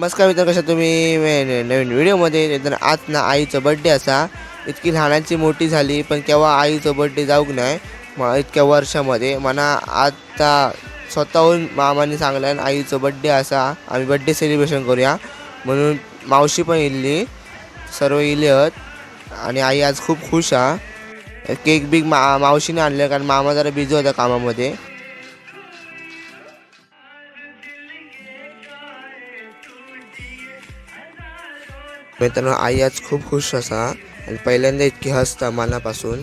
नमस्कार मित्र कशा तुम्ही? नवीन व्हिडिओमध्ये. तर आज ना आईचं बड्डे असा. इतकी लहानाची मोठी झाली पण केव्हा आईचं बड्डे जाऊक नाही? मग इतक्या वर्षामध्ये. मला आता स्वतःहून मामाने सांगल्यान आईचं बड्डे असा. आम्ही बड्डे सेलिब्रेशन करूया. म्हणून मावशी पण येल्ली सर्व इले आहेत आणि आई आज खूप खुश हा. केक बिक मा मावशीने आणलं कारण मामा जरा बिझी होता कामामध्ये. मित्रांनो आई आज खूप खुश असा. आणि पहिल्यांदा इतकी हसता मनापासून.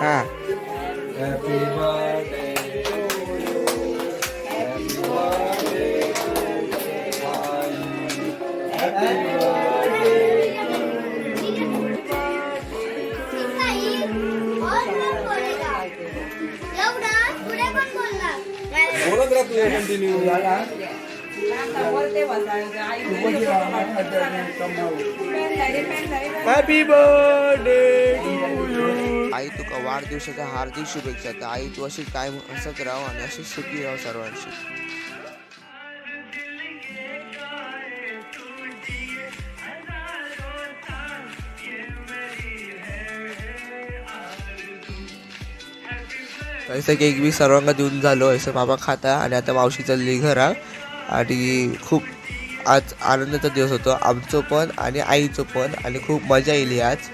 हा Happy birthday to you. Happy birthday, Happy birthday. बोलत राहा तू कंटिन्यू हॅपी बर्थडे आई तुका वाढदिवसाच्या हार्दिक शुभेच्छा. तर आई तू अशी काय हसत राह आणि अशी सुखी राह सर्वांशी. पैसे केक बी सर्वांना देऊन झालो. असं बाबा खाता आणि आता मावशी चालली घरा आणि खूप आज आनंदाचा दिवस होतो. आमचं पण आणि आईचं पण आणि खूप मजा येईल आज.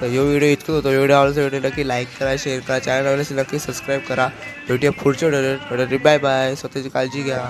तर यो व्हिडिओ इतकं होतो व्हिडिओ आवडतो व्हिडिओ नक्की लाईक करा शेअर करा चॅनल नक्की सबस्क्राईब करा. भेटूया पुढच्या व्हिडिओ बाय बाय स्वतःची काळजी घ्या.